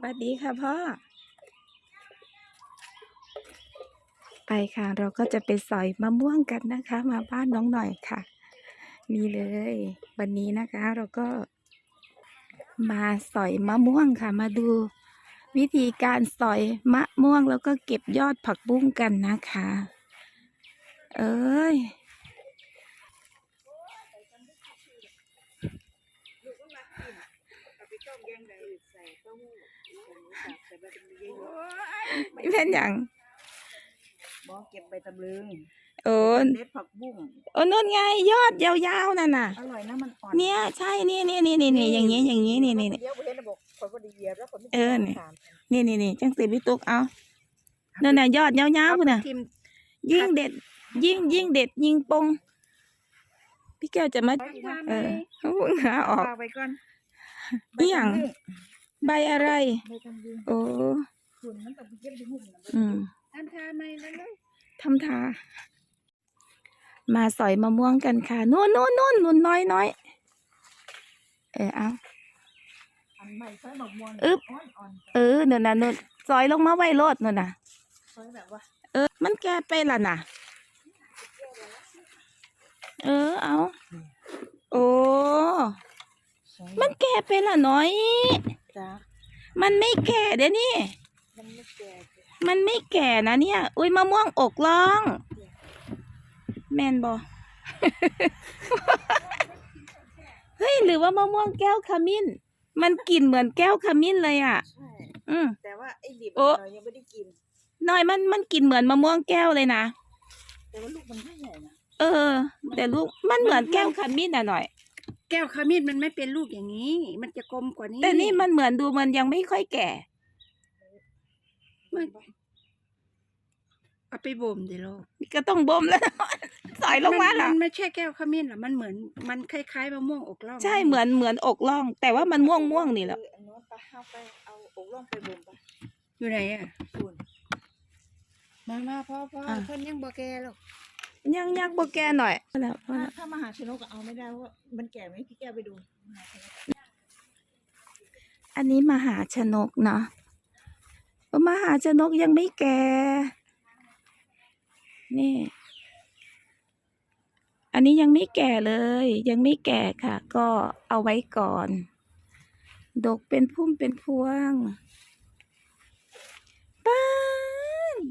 สวัสดีค่ะพ่อ ไปค่ะ เราก็จะไปสอยมะม่วงกันนะคะ มาบ้านน้องหน่อยค่ะ นี่เลย วันนี้นะคะ เราก็ มาสอยมะม่วงค่ะ มาดู วิธีการสอยมะม่วงแล้วก็เก็บยอดผักบุ้งกันนะคะ เอ้ย เป็นอย่างบอกเก็บใบตำลึงโอ้เด็ดผักบุ้งโอ้นั่นไง ยอดยาวๆนั่นน่ะอร่อยนะมันอ่อนเนี่ยใช่นี่นี่นี่นี่นี่อย่างนี้อย่างนี้นี่นี่นี่เดี๋ยวเห็นระบบคนพอดีเหยียบแล้วคนไม่เออเนี่ยสามนี่นี่นี่จังสิพี่ตุ๊กเอานั่นน่ะยอดยาวๆพุ่นน่ะทิมยิ่งเด็ด ยิ่งยิ่งเด็ดยิ่งปงพี่แก้วจะมาเออเอาหาออกปาไปก่อน อีหยังใบอะไรใบตำลึงโอ้คุณมันต้องไปเก็บที่หุ่มนะอืมอันทาไม่แล้วเลยทำทา มาสอยมะม่วงกันค่ะนู่นนู่นนู่นนู่นน้อยน้อยเออเอาอันใหม่ใช้หมกม่วงอึ๊บอ่อนอ่อนเออนั่นน่ะนู่นซอยลงมาไว้โลดนั่นน่ะใช้แบบว่าเออ มันแก่ไปล่ะน่ะ เออเอา โอ้ มันแก่ไปละน้อย จ้ามันไม่แก่เด้นี่ มันไม่แก่มันไม่แก่นะเนี่ย อุ้ยมะม่วงอกล่อง แมนบอ เฮ้ยหรือว่ามะม่วงแก้วขมิ้น มันกลิ่นเหมือนแก้วขมิ้นเลยอะ ใช่ อืม แต่ว่าไอ้ดิบโอ๊ะ เรายังไม่ได้กิน น้อยมันมันกลิ่นเหมือนมะม่วงแก้วเลยนะ แต่ว่าลูกมันไม่ใหญ่นะ เออ แต่ลูกมันเหมือนแก้วขมิ้นอะหน่อย แก้วขมิ้นมันไม่เป็นลูกอย่างนี้ มันจะกลมกว่านี้แต่นี่มันเหมือนดูมันยังไม่ค่อยแก่ มันเอาไปบ่มเดี๋ยวลูกก็ต้องบ่มแล้ว สอยลงมาแล้วนไม่ใช่แก้วขมิ้นหรอมันเหมือนมันคล้ายๆมะม่วงอกล่องใช่เหมือนเหมือนอกล่อง แต่ว่ามันม่วงม่วงๆนี่แหละเอออันโน้นไปเอาไปเอาอกล่องไปบ่มไปอยู่ไหนอะคุณมามาพ่อพ่ออะเพิ่นยังบ่แก่หรอก ยังยังโบแกหน่อยแล้วถ้าถ้ามหาชนกเอาไม่ได้เพราะว่ามันแก่ไหมพี่แก้วไปดูมหาชนกอันนี้มหาชนกเนาะมหาชนกยังไม่แก่ นี่ อันนี้ยังไม่แก่เลย ยังไม่แก่ค่ะ ก็เอาไว้ก่อน ดกเป็นพุ่มเป็นพวงป้าน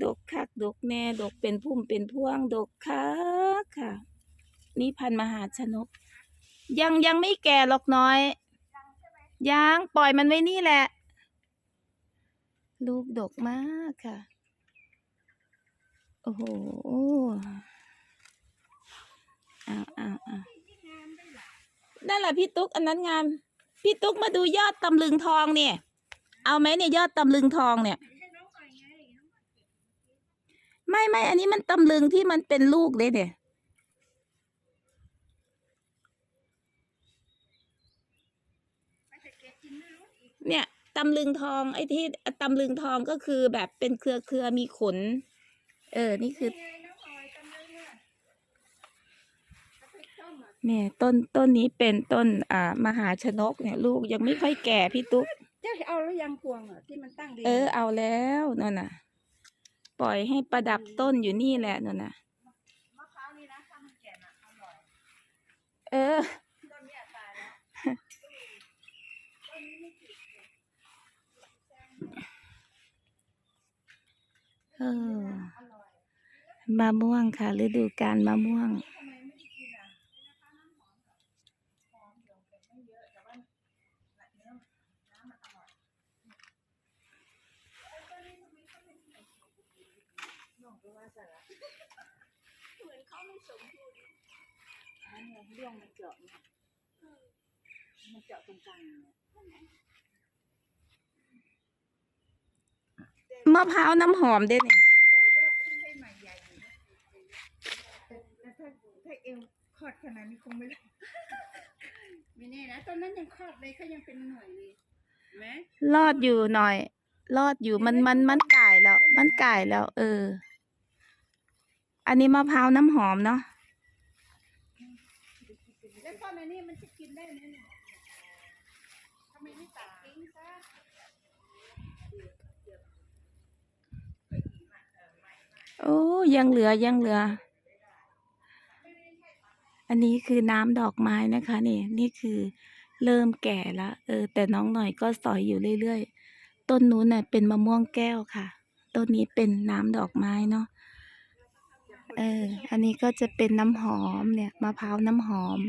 ดกคัก ดกแน่ ดกเป็นพุ่มเป็นพวง ดกคักค่ะ นี่พันมหาชนก ยังยังไม่แก่หรอกน้อย ยังปล่อยมันไว้นี่แหละ ลูกดกมากค่ะ โอ้โหอ้าวอ้าวอ้าวนั่นแหละพี่ตุ๊กอันนั้นงาม พี่ตุ๊กมาดูยอดตำลึงทองเนี่ย เอาไหมเนี่ยยอดตำลึงทองเนี่ย ไม่ไม่อันนี้มันตำลึงที่มันเป็นลูกเลยเนี่ยเนี่ยตำลึงทองไอ้ที่ตำลึงทองก็คือแบบเป็นเครือเครือๆมีขน เออ นี่คือเนี่ยต้นต้นนี้เป็นต้นอ่ามหาชนกเนี่ยลูกยังไม่ค่อยแก่พี่ตุ๊กเจ้าเอาแล้วยังพวงอะที่มันตั้งดีเออเอาแล้วนั่นน่ะ ปล่อยให้ประดับต้นอยู่นี่แหละนั่นน่ะมะพร้าวนี่นะถ้ามันแก่น่ะอร่อยเออต้นเนี้ยตายแล้วเออมะม่วงค่ะฤดูกาลมะม่วง อันเนี้ยเรื่องมันเจาะเนี่ยมันเจาะตรงกลางเนี่ยมะพร้าวน้ำหอมเด้เนี่ยแต่แต่ถ้าถ้าเอวคลอดขนาดนี้คงไม่ได้ไม่แน่นะตอนนั้นยังคลอดเลยเขายังเป็นหน่วยเลยเห็นไหม รอดอยู่หน่อย รอดอยู่มันมันมันก่ายแล้ว มันก่ายแล้ว เออ อันนี้มะพร้าวน้ำหอมเนาะแล้วตอนนี้มันจะกินได้ไหมเนี่ยทำไมไม่ตัดทิ้งซะโอ้ยังเหลือยังเหลือ อันนี้คือน้ำดอกไม้นะคะ นี่นี่คือเริ่มแก่แล้วเออ แต่น้องหน่อยก็สอยอยู่เรื่อยๆ ต้นนู้นเน่ะเป็นมะม่วงแก้วค่ะ ต้นนี้เป็นน้ำดอกไม้เนาะ เออ อันนี้ก็จะเป็นน้ำหอมเนี่ยมะพร้าวน้ำหอม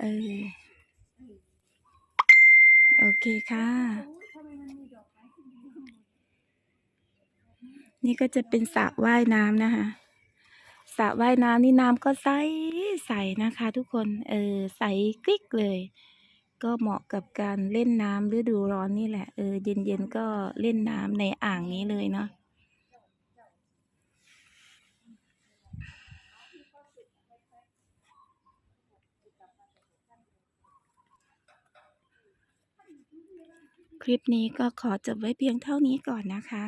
เออ โอเคค่ะ นี่ก็จะเป็นสระว่ายน้ำนะคะสระว่ายน้ำนี่น้ำก็ใสใสนะคะ ทุกคน เออ ใสกริกเลย ก็เหมาะกับการเล่นน้ำฤดูร้อนนี่แหละ เออ เย็นๆก็เล่นน้ำในอ่างนี้เลยเนาะ คลิปนี้ก็ขอจบไว้เพียงเท่านี้ก่อนนะคะ